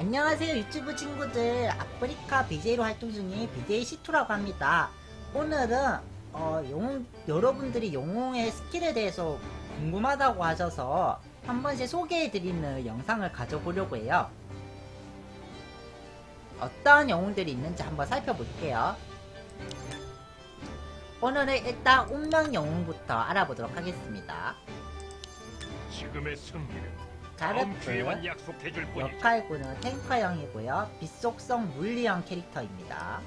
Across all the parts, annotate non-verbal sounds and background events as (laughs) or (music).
안녕하세요 유튜브 친구들. 아프리카 BJ로 활동 중인 BJ 시투라고 합니다. 오늘은 어, 영웅, 여러분들이 영웅의 스킬에 대해서 궁금하다고 하셔서 한 번씩 소개해드리는 영상을 가져보려고 해요. 어떤 영웅들이 있는지 한번 살펴볼게요. 오늘은 일단 운명 영웅부터 알아보도록 하겠습니다. 지금의 승리는 뿐이지. 역할군은 탱커형이고요. 빛속성 물리형 캐릭터입니다.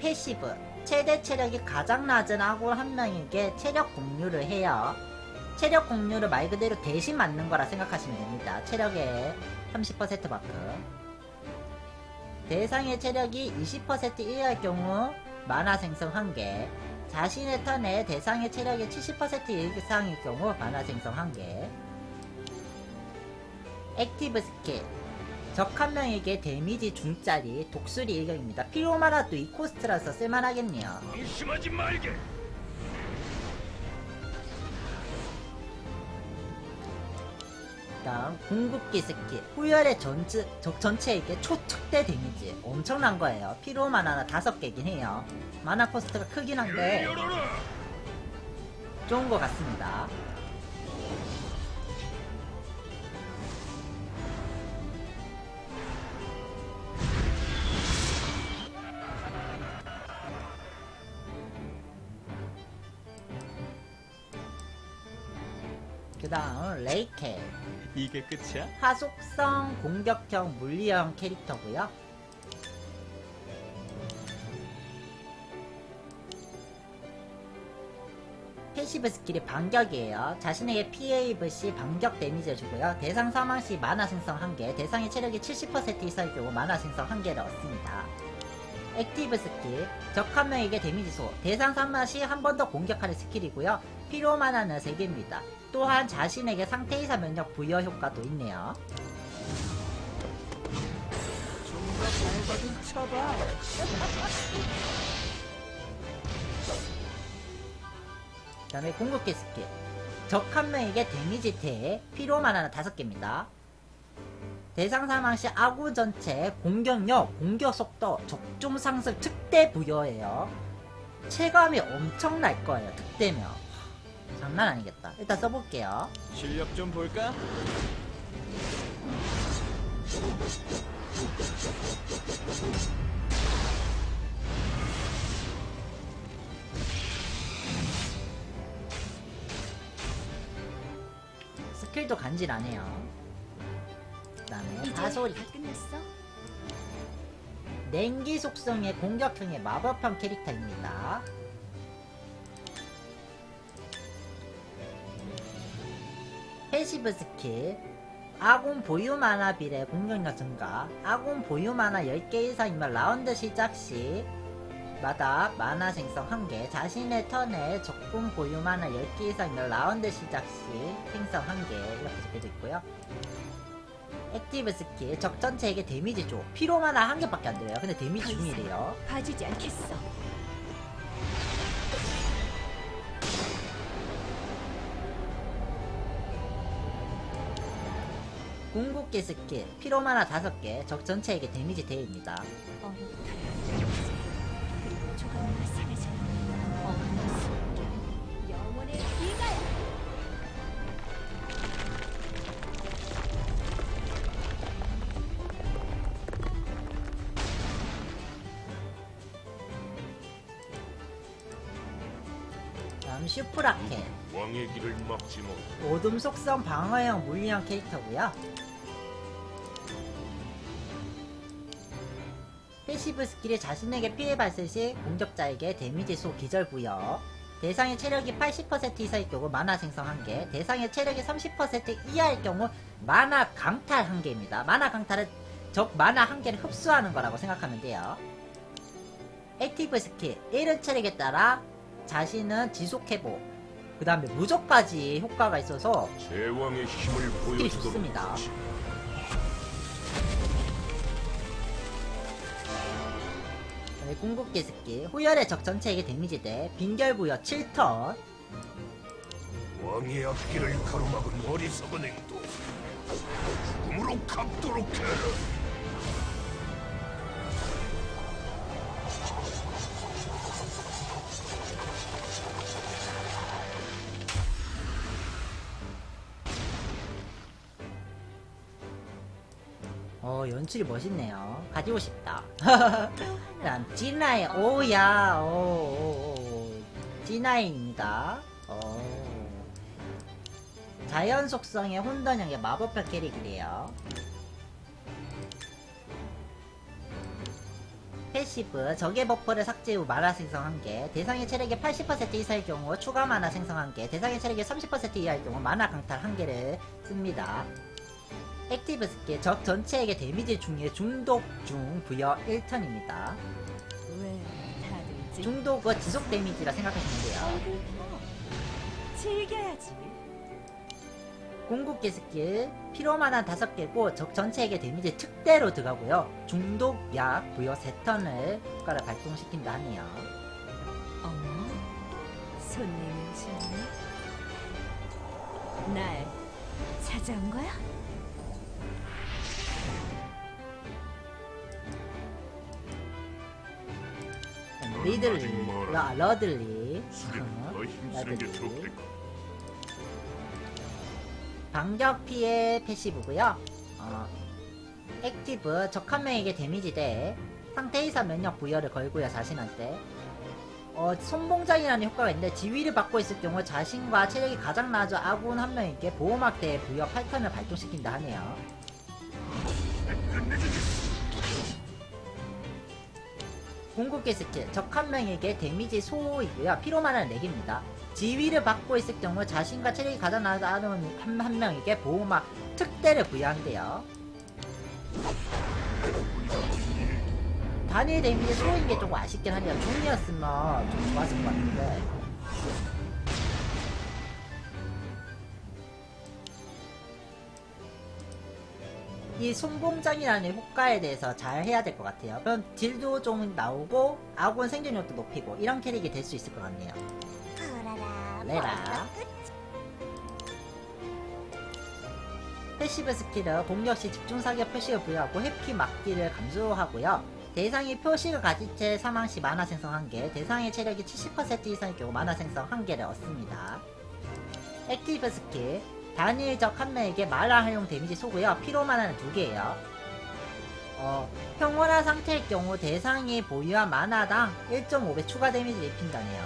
패시브 최대 체력이 가장 낮은 아군 한 명에게 체력 공유를 해요. 체력 공유를 말 그대로 대신 맞는 거라 생각하시면 됩니다. 체력의 30%만큼. 대상의 체력이 20% 이하일 경우 만화 생성 1개 자신의 턴에 대상의 체력의 70% 이상일 경우 만화 생성 1개 액티브 스킬 적 한 명에게 데미지 중짜리 독수리 일격입니다 피로마라도 이 코스트라서 쓸만하겠네요 방심하지 말게. 다음 궁극기 스킬 후열의 전체, 적 전체에게 초특대 데미지 엄청난 거예요 피로 만화나 5개긴 해요 만화 코스트가 크긴 한데. 좋은 것 같습니다. 그 다음 레이켈 이게 끝이야? 하속성 공격형 물리형 캐릭터고요 패시브 스킬이 반격이에요. 자신에게 피해 입을 시 반격 데미지를 주고요. 대상 사망 시 만화 생성 1개, 대상의 체력이 70% 이상일 경우 만화 생성 1개를 얻습니다. 액티브 스킬, 적 한 명에게 데미지 소, 대상 사망 시 한 번 더 공격하는 스킬이고요. 필요 만화는 3개입니다. 또한 자신에게 상태 이상 면역 부여 효과도 있네요. 그 다음에 궁극기 스킬 적 한 명에게 데미지 대 피로만 하나 다섯 개입니다 대상 사망 시 아군 전체 공격력, 공격 속도, 적중 상승 특대 부여해요 체감이 엄청날 거예요 특대면 장난 아니겠다 일단 써볼게요 실력 좀 볼까? 스킬도 간질하네요 그 다음에 이제 가소리 다 끝났어? 냉기 속성의 공격형의 마법형 캐릭터입니다. 패시브 스킬 아군 보유 만화 비례 공격력 증가 아군 보유 만화 10개 이상이면 라운드 시작 시 마다 만화 생성 1개 자신의 턴에 적군 보유 만화 10개 이상이면 라운드 시작 시 생성 1개 이렇게 적혀져 있고요. 액티브 스킬 적 전체에게 데미지 줘. 피로만 한 개밖에 안 들어요. 근데 데미지 중이래요. 봐주지 않겠어. 궁극기 스킬 피로만 화 5개 적 전체에게 데미지 대입니다. 비가야. 다음 슈프라켓 왕의 길을 막지 못. 오둠 속성 방어형 물리형 캐릭터고요 패시브 스킬이 자신에게 피해 발생 시 공격자에게 데미지 소 기절 부여 대상의 체력이 80% 이상일 경우 만화 생성 1개 대상의 체력이 30% 이하일 경우 만화 강탈 1개입니다 만화 강탈은 적 만화 1개를 흡수하는 거라고 생각하면 돼요 액티브 스킬 1은 체력에 따라 자신은 지속 회복 그 다음에 무적까지 효과가 있어서 제왕의 힘을 스킬이. 좋습니다. 다음에 궁극기 스킬 후열의 적 전체에게 데미지 대 빙결 부여 7턴 왕의 앞길을 가로막은 어리석은 행동. 죽음으로 갚도록 해라. 어 연출이 멋있네요 가지고 싶다 (laughs) 그다음 G9 오야. 오, 오, 오. G9입니다. 어. 자연 속성의 혼돈형의 마법별 캐릭이래요. 패시브. 적의 버퍼를 삭제 후 만화 생성 1개 대상의 체력의 80% 이상일 경우 추가 만화 생성 1개 대상의 체력의 30% 이하일 경우 만화 강탈 1개를 씁니다 액티브 스킬 적 전체에게 데미지 중에 중독 중 부여 1턴입니다 왜 다들 지 중독은 지속 데미지라 생각하시면 돼요 봐. 즐겨야지. 궁극기 스킬 피로만한 5개고 적 전체에게 데미지 특대로 들어가고요 중독 약 부여 3턴을 효과를 발동시킨다 하네요 어머, 손님이 오셨네. 날 찾아온 거야? 리들리. 라, 러들리 어, 러들리. 반격 피해 패시브고요 어, 액티브 적한 명에게 데미지 대 상태 이상 면역 부여를 걸고요 자신한테 어, 손봉장이라는 효과가 있는데 지위를 받고 있을 경우 자신과 체력이 가장 낮은 아군 한 명에게 보호막 대 부여 8턴을 발동시킨다 하네요. 궁극기 스킬 적 한 명에게 데미지 소이고요. 피로만을 4개입니다. 지위를 받고 있을 경우 자신과 체력이 가장 낮은 한, 한 명에게 보호막 특대를 부여한대요 단일 데미지 소인 게 조금 아쉽긴 하네요 중이었으면 좀 좋았을 것 같은데 이 손봉장이라는 효과에 대해서 잘 해야 될 것 같아요. 그럼 딜도 좀 나오고 아군 생존력도 높이고 이런 캐릭이 될 수 있을 것 같네요. 레라 패시브 스킬은 공격 시 집중 사격 표식을 부여하고 회피 막기를 감소하고요. 대상이 표식을 가진 채 사망 시 만화 생성 1개, 대상의 체력이 70% 이상일 경우 만화 생성 1개를 얻습니다. 액티브 스킬 단일 적 한 명에게 만화 활용 데미지 쏘고요. 피로 만화는 2개예요. 어, 평온한 상태일 경우 대상이 보유한 만화당 1.5배 추가 데미지를 입힌다네요.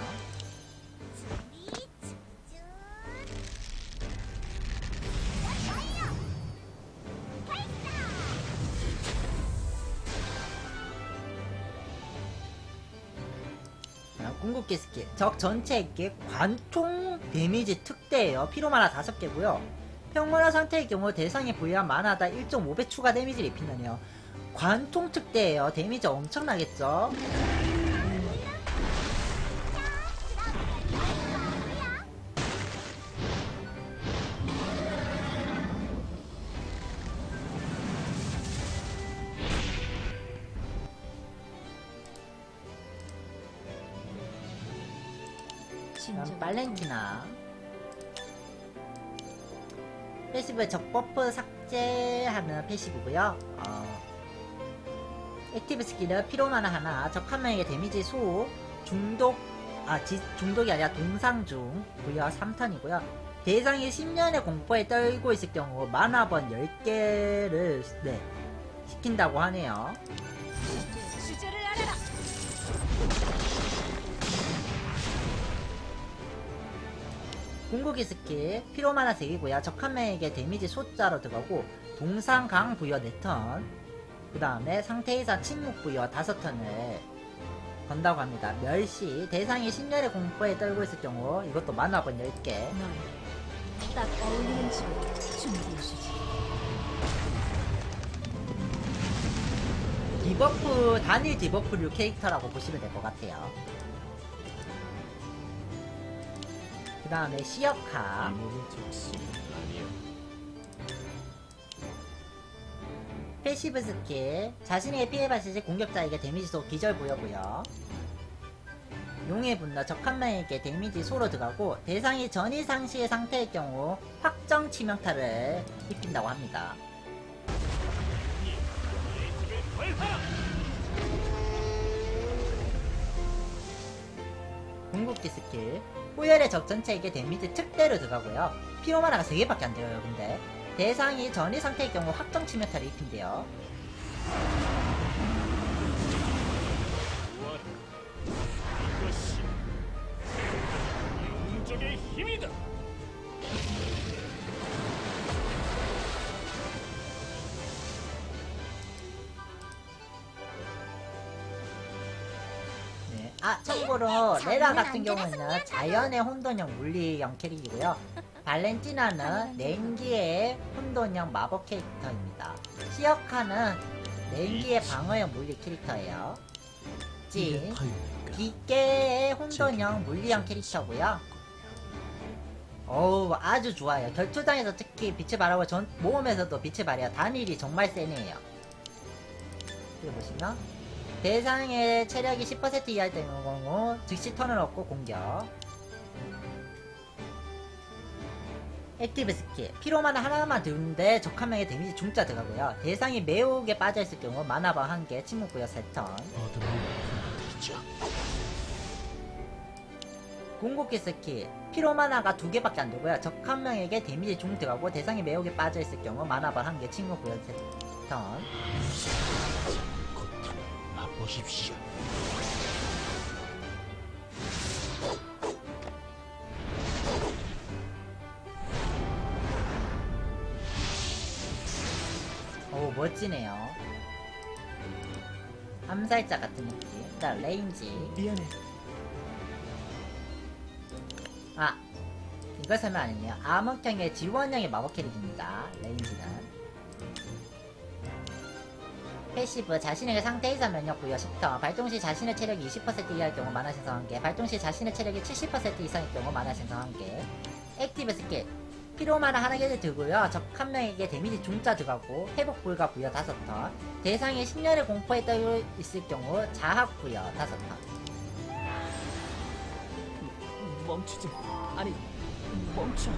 아, 궁극기 스킬 적 전체에게 관통 데미지 특대예요. 피로 만화 5개고요. 평온한 상태의 경우 대상이 부여한 만화당 1.5배 추가 데미지를 입힌다네요. 관통 특대예요. 데미지 엄청나겠죠 패시브 적버프 삭제하는 패시브고요. 어, 액티브 스킬은 피로만화 하나 적 한 명에게 데미지 소 중독 아 지, 중독이 아니라 동상 중 부여 3턴이고요. 대상이 10년의 공포에 떨고 있을 경우 만화번 10개를 네 시킨다고 하네요 궁극기 스킬 피로만화 3개고요. 적한 명에게 데미지 소자로 들어가고 동상 강 부여 4턴. 그 다음에 상태 이상 침묵 부여 5턴을 건다고 합니다. 멸시. 대상이 10년의 공포에 떨고 있을 경우 이것도 만화번 10개. 딱 어울리는 줄 준비해주지. 디버프 단일 디버프류 캐릭터라고 보시면 될 것 같아요 그 다음에 아니야. 패시브 스킬. 자신에게 피해 발생 시 공격자에게 데미지 소 기절 부여고요 용의 분노 적한 명에게 데미지 소로 들어가고 대상이 전이 상시의 상태일 경우 확정 치명타를 입힌다고 합니다. 궁극기 스킬 호열의 적 전체에게 데미지 특대로 들어가고요. 피로마나가 3개밖에 안 돼요 근데. 대상이 전이 상태일 경우 확정 치명타를 입힌대요. 이것이 용적의 힘이다. 참고로 레라 같은 경우는 자연의 혼돈형 물리형 캐릭이고요. 발렌티나는 냉기의 혼돈형 마법 캐릭터입니다. 시어카는 냉기의 방어형 물리 캐릭터예요. 찐 기계의 혼돈형 물리형 캐릭터고요. 어우 아주 좋아요. 결투장에서 특히 빛의 발하고 전 모험에서도 빛의 발이야. 단일이 정말 세네요. 여기 보시면 대상의 체력이 10% 이하일 경우 즉시 턴을 얻고 공격. 액티브 스킬. 피로만 하나만 드는데 적 한 명의 데미지 중자 들어가고요. 대상이 매우게 빠져있을 경우 마나방 1개 침묵구역 3턴. 궁극기 스킬. 피로마나가 두 개밖에 안 되고요. 적 한 명에게 데미지 중 들어가고 대상이 매우게 빠져 있을 경우 마나발 한 개, 친구 구현 턴. 맛보십시오. 오 멋지네요. 암살자 같은 느낌. 일단 레인지. 미안해. 아 이거 설명 안 했네요. 암흑형의 지원형의 마법 캐릭입니다. 레인지는. 패시브 자신에게 상태 이상 면역 부여 10턴 발동 시 자신의 체력이 20% 이하일 경우 만화 생성 1개 발동 시 자신의 체력이 70% 이상일 경우 만화 생성 1개. 액티브 스킬. 피로마나 하나 개를 들고요. 적 한 명에게 데미지 중자 들어가고 회복 불가 부여 5턴. 대상이 신혈의 공포에 떠 있을 경우 자학 부여 5턴. 멈추지. 아니, 멈춰.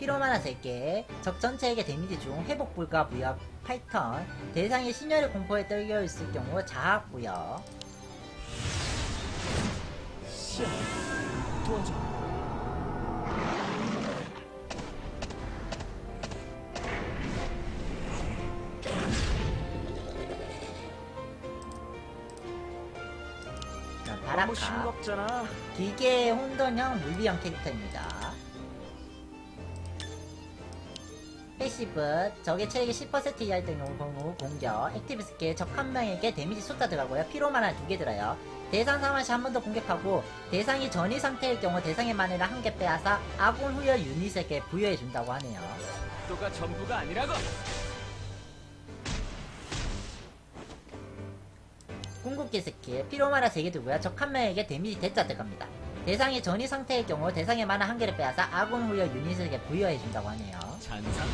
피로마나 3개, 적 전체에게 데미지 중 회복 불가 부여 8턴, 대상이 신혈의 공포에 떨겨 있을 경우 자학 부여. 시야. 도와줘. 바라카. 기계의 혼돈형 물리형 캐릭터입니다. 패시브, 적의 체력이 10% 이하일 경우 공격, 액티브 스킬, 적 한 명에게 데미지 숫자 들어가고요. 피로마나 두개 들어요. 대상 상황 시 한 번 더 공격하고, 대상이 전이 상태일 경우 대상의 마늘을 한개 빼앗아 아군 후열 유닛에게 부여해준다고 하네요. 또가 전부가 아니라고. 궁극기 스킬 피로마나 3개 두고요 적 한 명에게 데미지 대자 들어갑니다 대상이 전이 상태일 경우 대상의 만화 한 개를 빼앗아 아군 후열 유닛에게 부여해준다고 하네요 잔상.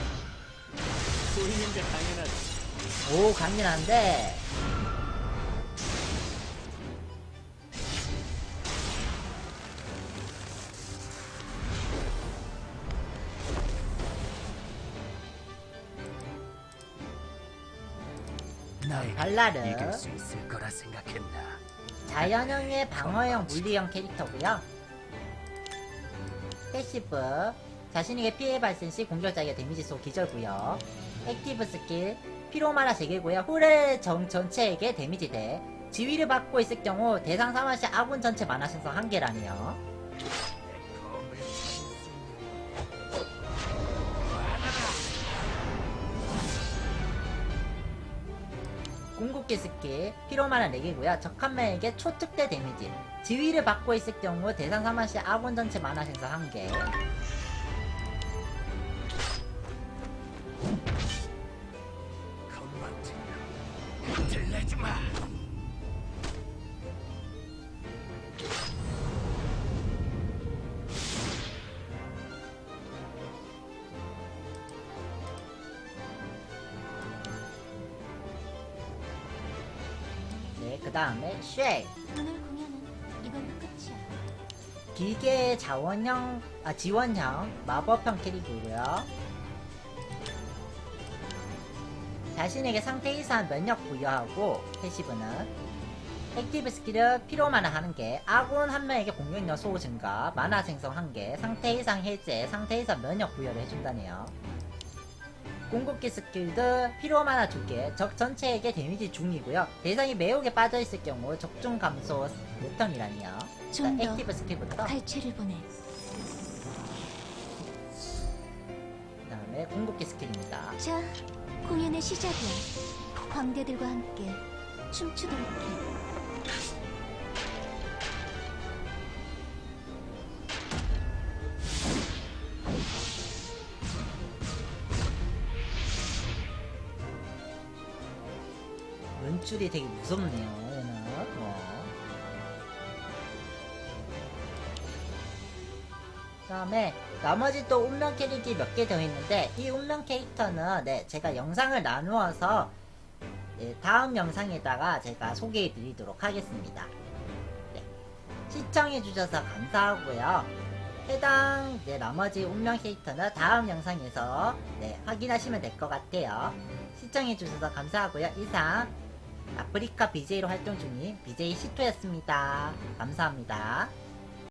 보이는 게 당연하지. 오 강렬한데 발라르 이길 수 있을 거라 생각했나? 자연형의 방어형 물리형 캐릭터고요 패시브 자신에게 피해 발생 시 공격자에게 데미지 소 기절구요 액티브 스킬 피로마나 3개고요. 후레 정 전체에게 데미지 대 지위를 받고 있을 경우 대상 사망 시 아군 전체 만화 생성 1개라네요. 궁극기 스킬 피로마나 4개고요. 적한 명에게 초특대 데미지 지위를 받고 있을 경우 대상 사망 시 아군 전체 만화 생성 1개 오늘 공연은 이걸로 끝이야. 기계 자원형 아 지원형 마법형 캐릭이고요. 자신에게 상태 이상 면역 부여하고 패시브는 액티브 스킬을 필요만을 하는 게 아군 한 명에게 공격력 소호 증가, 만화 생성 1개, 상태 이상 해제, 상태 이상 면역 부여를 해준다네요. 궁극기 스킬도 필요만화 2개, 적 전체에게 데미지 중이고요. 대상이 매혹에 빠져있을 경우 적중 감소. 좀더 액티브 스킬부터 갈채를 보내. 그 다음에 궁극기 스킬입니다. 자, 공연의 시작이야. 광대들과 함께 춤추도록 해. 눈줄이 되게 무섭네요. 얘는 뭐. 그다음에 나머지 또 운명 캐릭이 몇개 더 있는데 이 운명 캐릭터는 네 제가 영상을 나누어서 네, 다음 영상에다가 제가 소개해 드리도록 하겠습니다. 네, 시청해 주셔서 감사하고요. 해당 네, 나머지 운명 캐릭터는 다음 영상에서 네, 확인하시면 될 것 같아요. 시청해주셔서 감사하고요. 이상 아프리카 BJ로 활동 중인 BJ 시토였습니다. 감사합니다.